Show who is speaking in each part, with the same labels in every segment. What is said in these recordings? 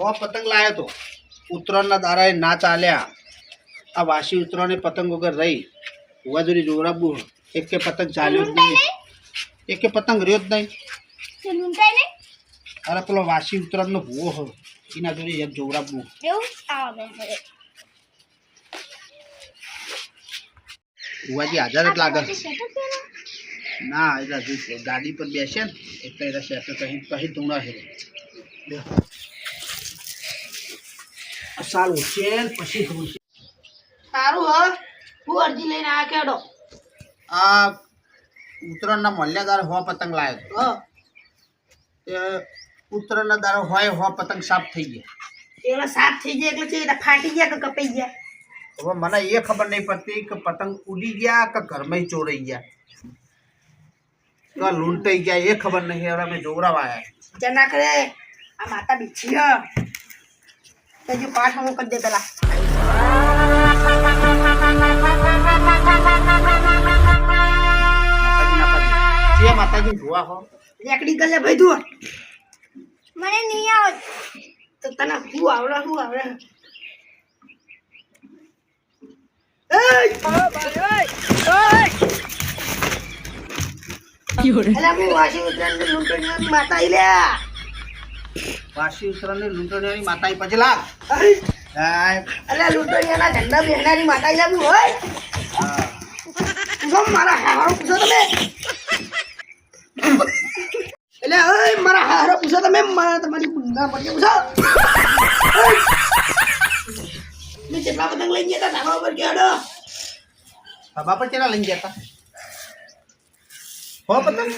Speaker 1: હો પતંગ લાવ્યો તો. ઉત્તરાયણના દારાએ ના ચાલ્યા. આ વાસી ઉત્તરાયણ પતંગ વગર રહી. હુવાજુરી જોરાબુ કે પતંગ ચાલ્યો જ નહીં. એક કે પતંગ રહ્યો જ નહીં.
Speaker 2: તે
Speaker 1: અરે પેલો વાસી ઉત્તરાયણનો ભૂવો હો. એના જોડે એક જોરાબુ
Speaker 2: ઉવાજી
Speaker 1: હુવાજી હાજર જ લાગે. ના એટલે હજુ ગાડી પર બેસે ને. એટલે એને શેઠે કહી કહી ધૂણા છે સારું છે ને પછી ધૂળશે
Speaker 3: સારું હ હું અરજી લઈને આ કેડો
Speaker 1: આ ઉત્તરાયણના મોલ્યાદાર હો પતંગ લાવ્યો
Speaker 3: હ
Speaker 1: તે ઉત્તરાયણના દારો હોય હો પતંગ સાફ થઈ ગયા
Speaker 3: એમાં સાફ થઈ જાય એટલે છે એટલે ફાટી ગયા કે કપાઈ ગયા
Speaker 1: હવે મને એ ખબર નહીં પડતી કે પતંગ ઉડી ગયા કે ઘરમાં ચોરાઈ ગયા કે લૂંટાઈ ગયા એ ખબર નહીં હવે અમે જોવરાવા આવ્યા
Speaker 3: જના કરે આ માતા બીછી હ તો જો પાઠ હું કરી દે પેલા
Speaker 1: માતાજી ના પાડી. જે માતાજી જોવા હો
Speaker 3: રેકડી ગલે ભાઈ તું
Speaker 2: મને નહીં આવત
Speaker 3: તો તને શું આવડે શું આવડે માતા આઈ લ્યા
Speaker 1: વાસી ઉત્તરાયણની લૂંટણીઓની માતા પછી લાગ
Speaker 3: અરે, લૂંટણીયાના ઝંડા બેહનારી માતા આઈ હોય. પૂછો મારા હારો પૂછો તમે. એટલે ઓય મારા હારો પૂછો તમે મારા તમારી ગુંડા પડકે પૂછો. મેં પતંગ લઈ ગયા ધાબા ઉપર કેડો
Speaker 1: ધાબા પર ચેલા લઈ ગયા હતા? હો પતંગ?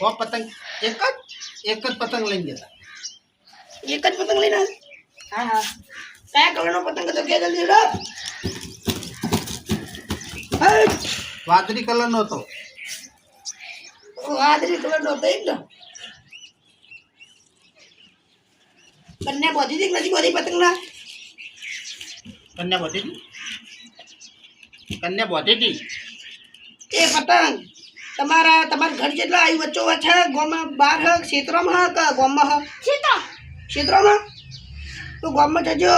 Speaker 1: હો પતંગ. એક જ? એક જ પતંગ લઈ ગયા હતા.
Speaker 3: એક જ પતંગ લઈને? હા હા. કયા કલરનો પતંગ હતો કે જલ્દી ઉડો
Speaker 1: વાદળી કલરનો હતો.
Speaker 3: વાદળી કલરનો હતો એક ને બંને બોધી હતી કે નથી બધી પતંગના?
Speaker 1: કન્યા બધી હતી કન્યા બધી હતી
Speaker 3: એ પતંગ તમારા તમારા ઘર જેટલા આવી વચ્ચો વચ્ચે ગોમાં બાર હક ક્ષેત્રમાં હક ગોમાં
Speaker 2: હક?
Speaker 3: ક્ષેત્રોમાં તો ગામમાં જજો.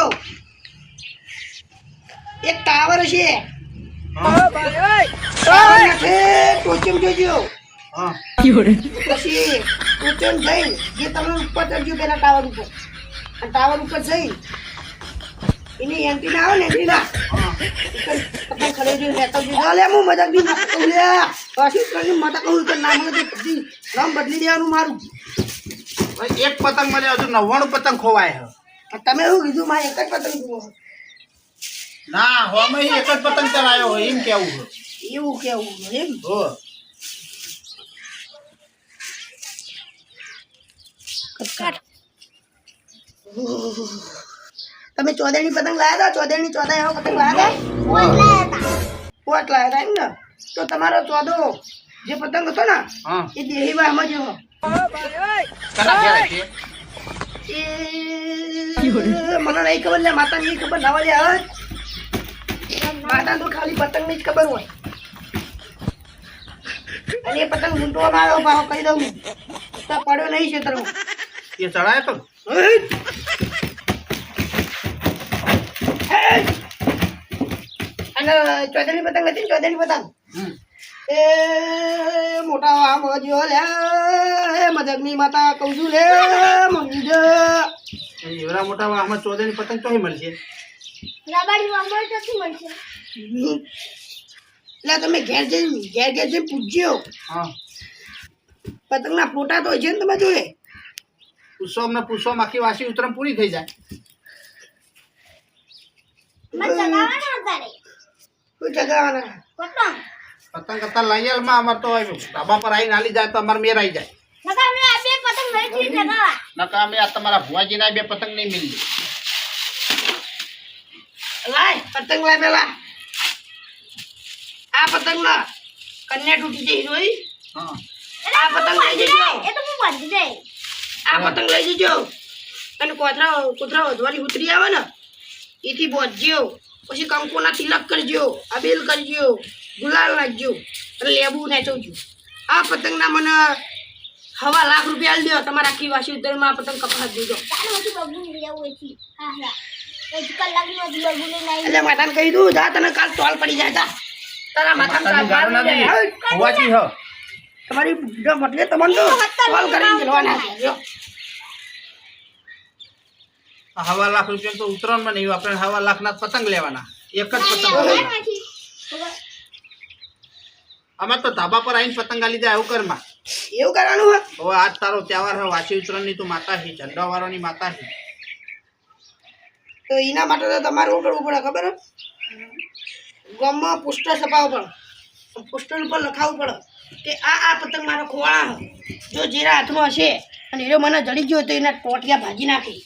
Speaker 3: એક ટાવર છે
Speaker 1: હા
Speaker 3: ટાવરના ઠેઠ ટોચેમ જજો. પછી ટોચેમ જઈ જે તમે ઉપર ચડજો પેલા ટાવર ઉપર. અને ટાવર ઉપર જઈ. એની એન્ટ્રી આવે ને એન્ટ્રી ના પતંગ ખડે જો લેતો જો લે હું મજાક બી ના કહું લે પાછી કહું ના બધી નામ બદલી દેવાનું મારું.
Speaker 1: એક પતંગ મળે હજુ નવ્વાણું પતંગ ખોવાય છે.
Speaker 3: તમે એવું કીધું? મારે એક જ પતંગ જુઓ
Speaker 1: ના હોમે એક જ પતંગ ચલાયો હોય એમ કેવું છે?
Speaker 3: એવું કેવું એમ?
Speaker 1: હો.
Speaker 3: તમે ચોદેણી પતંગ લાયા હતા? ચોદેણી ચોદા એવો પતંગ લાયા હતા? પોટ લાયા હતા? એમ ને? તો તમારો ચોદો જે પતંગ હતો ને એ દેહી વાહમાં જો મને નહીં ખબર લે માતા ની ખબર ના લે આવે. માતા તો ખાલી પતંગની જ ખબર હોય. અને એ પતંગ લૂંટવામાં આવ્યો પાછો કહી દઉં. તો પડ્યો નહીં છે તરફ
Speaker 1: એ ચડાય તો.
Speaker 3: અને ચોધરી પતંગ હતી ને ચોધરી પતંગ. એ મોટા આમ હજ્યો લે એ મદગની માતા કહું છું લે મંગી દે.
Speaker 1: એવડા મોટા આમાં ચોદેની પતંગ તો મળશે.
Speaker 2: રબાડી
Speaker 3: એટલે તમે ઘેર જઈને ઘેર ઘેર જઈને પૂછજો.
Speaker 1: હા.
Speaker 3: પતંગના ફોટા તો છે ને તમે જોયે?
Speaker 1: પૂછો અમને પૂછો આખી વાસી ઉતરમ પૂરી થઈ જાય.
Speaker 2: હતા
Speaker 3: કોઈ જગાવાના.
Speaker 2: પતંગ.
Speaker 1: પતંગ કરતા લઈ આલમાં અમાર તો ધાબા પર આવીને આલી જાય તો અમાર મેર આવી જાય.
Speaker 2: નકા અમે આ બે પતંગ લઈ જઈ ચગાવવા
Speaker 1: નકા. અમે આ તમારા ભુવાજીના બે પતંગ નહીં મિલી.
Speaker 3: લાય પતંગ લાય પેલા. આ પતંગ ના કન્યા તૂટી જઈ જોઈ
Speaker 1: હા.
Speaker 3: આ પતંગ લઈ જજો.
Speaker 2: એ તો હું બાંધી દે
Speaker 3: આ પતંગ લઈ જજો. અને કોતરા કોથરા વધવાની ઉતરી આવે ને એથી બોધજો. પછી કંકુના તિલક કરજો. અબીલ કરજો. ગુલાલ રાખજો. અને લેબુ નાચવજો. આ પતંગના મને હવા લાખ રૂપિયા આલી દો તમારા આખી વાસી ઉત્તરમાં આ પતંગ કપાસ દેજો એટલે માતાને કહી દઉં જા તને કાલ ટોલ પડી જાય જા. તારા
Speaker 1: ના હ.
Speaker 3: તમારી મતલે તમને તો ટોલ કરીને મેળવાના છે જો.
Speaker 1: આ હવા લાખ રૂપિયા તો ઉત્તરાયણમાં નહીં આપણે હવા લાખના પતંગ લેવાના. એક જ પતંગ. આમાં તો ધાબા પર આવીને પતંગ લીધા એવું કરમાં
Speaker 3: એવું કરવાનું હોય?
Speaker 1: હવે આજ તારો તહેવાર છે વાસી ઉત્તરાયણની તું માતા છે ઝંડાવાળાની માતા છે
Speaker 3: તો એના માટે તો તમારે શું કરવું પડે ખબર? ગામમાં પોસ્ટર છપાવવું પડે પોસ્ટર ઉપર લખાવવું પડે કે આ આ પતંગ મારો ખોવાણા જો જેના હાથમાં હશે અને એ મને જડી ગયો તો એના ટોટિયા ભાજી નાખી.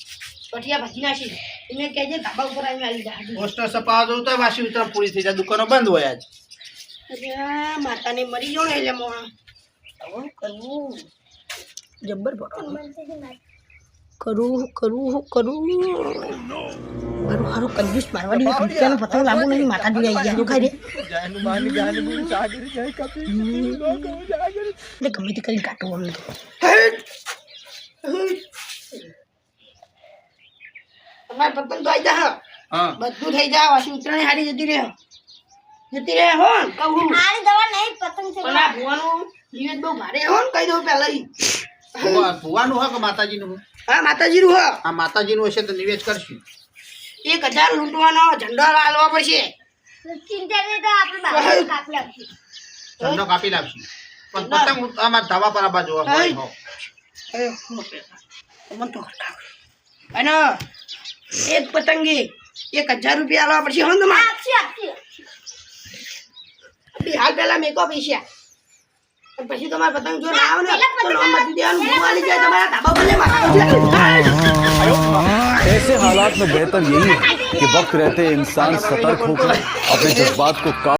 Speaker 3: ટોટિયા ભાજી નાખી એને કહેજે ધાબા ઉપર આવીને આવી જાય
Speaker 1: પોસ્ટર સપાવા જવું તો વાસી ઉત્તરાયણ પૂરી થઈ જાય દુકાનો બંધ હોય આજ.
Speaker 3: માતાને મરી ગયો ને એટલે મોણા કરવું. જબ્બર કરું કરું કરું. મારું હારું કંજૂસ મારવાની નહીં માતા જોઈ આવી. ગયા ખાઈ એટલે ગમે તે કરીને કાઢવું અમને તમારે પતંગ તો આવી જા બધું થઈ જાય વાસી ઉતરાણી હારી જતી રહે. જતી રહે હો કહું
Speaker 2: આની દવા નહીં પતંગ છે
Speaker 3: પણ ભુવાનું નિવેદ બહુ ભારે હો કહી દઉં પહેલા
Speaker 1: ભુવાનું હોય કે માતાજીનું?
Speaker 3: હા માતાજીનું હો.
Speaker 1: આ માતાજીનું હશે તો નિવેશ કરશું.
Speaker 3: એક હજાર લૂંટવાનો ઝંડો પડશે.
Speaker 2: ચિંતા નહીં તો આપણે કાપી આપીશું.
Speaker 1: ઝંડો કાપી લાવશું. પણ પતંગ ઉત- આમાં ધાબા પર આ બાજુ હોય
Speaker 3: હો. એ, તો અને એક પતંગી એક હજાર રૂપિયા હાલવા પડશે હો તમારે?
Speaker 2: આપશું આપશું
Speaker 3: બી હાલ પહેલા મેકો પૈસા અને પછી તમારે પતંગ જો ના આવે ને
Speaker 2: પેલા
Speaker 3: તો
Speaker 2: પતંગ
Speaker 3: લોન બધી દેવાનું હું આલી જાય તમારા ધાબા પર લે માથા
Speaker 4: ऐसे हालात में बेहतर यही है कि वक्त रहते इंसान सतर्क होकर अपने जज्बात को का